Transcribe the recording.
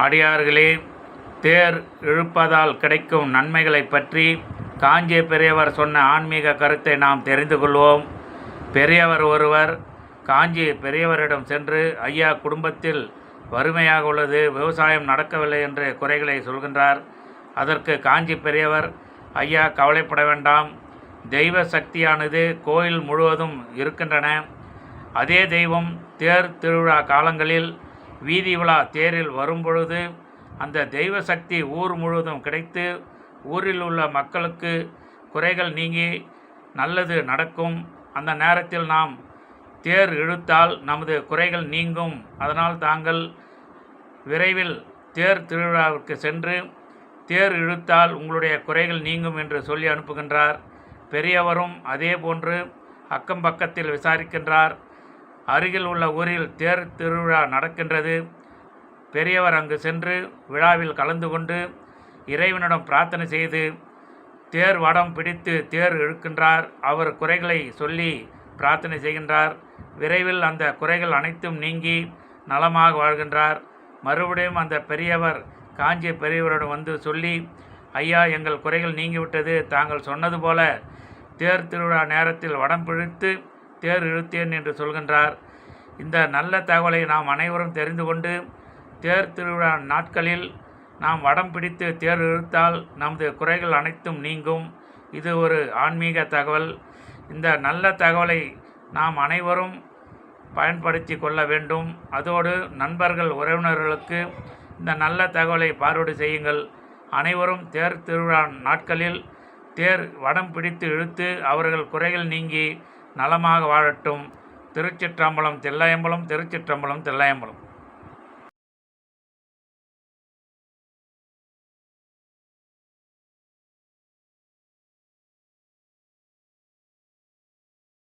அடியார்களே தேர் இழுப்பதால் கிடைக்கும் நன்மைகளைப் பற்றி காஞ்சி பெரியவர் சொன்ன ஆன்மீக கருத்தை நாம் தெரிந்து கொள்வோம். பெரியவர் ஒருவர் காஞ்சி பெரியவரிடம் சென்று ஐயா குடும்பத்தில் வறுமையாக உள்ளது விவசாயம் நடக்கவில்லை என்று குறைகளை சொல்கின்றார். அதற்கு காஞ்சி பெரியவர் ஐயா கவலைப்பட வேண்டாம். தெய்வ சக்தியானது கோயில் முழுவதும் இருக்கின்றன. அதே தெய்வம் தேர் திருவிழா காலங்களில் வீதி உலா தேரில் வரும்பொழுது அந்த தெய்வ சக்தி ஊர் முழுவதும் கிடைத்து ஊரில் உள்ள மக்களுக்கு குறைகள் நீங்கி நல்லது நடக்கும். அந்த நேரத்தில் நாம் தேர் இழுத்தால் நமது குறைகள் நீங்கும். அதனால் தாங்கள் விரைவில் தேர் திருவிழாவிற்கு சென்று தேர் இழுத்தால் உங்களுடைய குறைகள் நீங்கும் என்று சொல்லி அனுப்புகின்றார். பெரியவரும் அதே போன்று அக்கம் பக்கத்தில் விசாரிக்கின்றார். அருகில் உள்ள ஊரில் தேர் திருவிழா நடக்கின்றது. பெரியவர் அங்கு சென்று விழாவில் கலந்து கொண்டு இறைவனிடம் பிரார்த்தனை செய்து தேர் வடம் பிடித்து தேர் இழுக்கின்றார். அவர் குறைகளை சொல்லி பிரார்த்தனை செய்கின்றார். விரைவில் அந்த குறைகள் அனைத்தும் நீங்கி நலமாக வாழ்கின்றார். மறுபடியும் அந்த பெரியவர் காஞ்சி பெரியவரிடம் வந்து சொல்லி ஐயா எங்கள் குறைகள் நீங்கிவிட்டது. தாங்கள் சொன்னது போல தேர் திருவிழா நேரத்தில் வடம் பிடித்து தேர் இழுத்தேன் என்று சொல்கின்றார். இந்த நல்ல தகவலை நாம் அனைவரும் தெரிந்து கொண்டு தேர் திருவிழா நாட்களில் நாம் வடம் பிடித்து தேர் இழுத்தால் நமது குறைகள் அனைத்தும் நீங்கும். இது ஒரு ஆன்மீக தகவல். இந்த நல்ல தகவலை நாம் அனைவரும் பயன்படுத்தி கொள்ள வேண்டும். அதோடு நண்பர்கள் உறவினர்களுக்கு இந்த நல்ல தகவலை பார்வையிட செய்யுங்கள். அனைவரும் தேர் திருவிழா நாட்களில் தேர் வடம் பிடித்து இழுத்து அவர்கள் குறைகள் நீங்கி நலமாக வாழட்டும். திருச்சிற்றம்பலம் தில்லையம்பலம் திருச்சிற்றம்பலம் தில்லையம்பலம்.